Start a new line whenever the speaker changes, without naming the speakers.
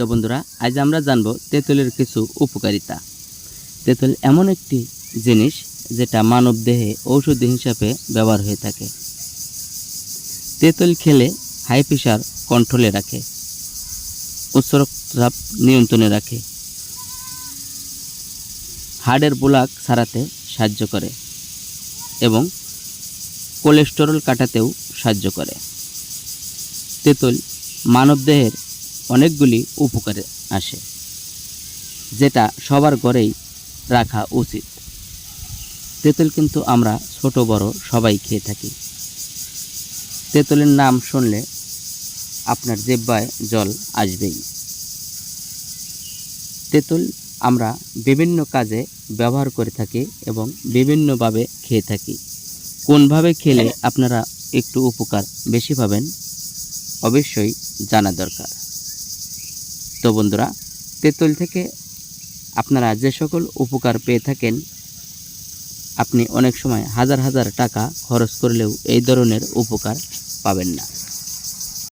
তো বন্ধুরা, আজ আমরা জানব তেঁতুলের কিছু উপকারিতা। তেঁতুল এমন একটি জিনিস যেটা মানব দেহে ঔষধি হিসাবে ব্যবহার হয়ে থাকে। তেঁতুল খেলে হাই প্রেশার কন্ট্রোলে রাখে, উচ্চ রক্তচাপ নিয়ন্ত্রণে রাখে। হার্টের ব্লক সারাতে সাহায্য করে এবং কোলেস্টেরল কাটাতেও সাহায্য করে। তেঁতুল মানবদেহের অনেকগুলি উপকারে আসে, যেটা সবার ঘরেই রাখা উচিত। তেঁতুল কিন্তু আমরা ছোট, বড় সবাই খেয়ে থাকি। তেঁতুলের নাম শুনলে আপনার জিব্বায় জল আসবেই। তেঁতুল আমরা বিভিন্ন কাজে ব্যবহার করে থাকি এবং বিভিন্নভাবে খেয়ে থাকি। কোনভাবে খেলে আপনারা একটু উপকার বেশি পাবেন, অবশ্যই জানা দরকার। তো বন্ধুরা, তেঁতুল থেকে আপনারা যে সকল উপকার পেয়ে থাকেন, আপনি অনেক সময় হাজার হাজার টাকা খরচ করলেও এই ধরনের উপকার পাবেন না।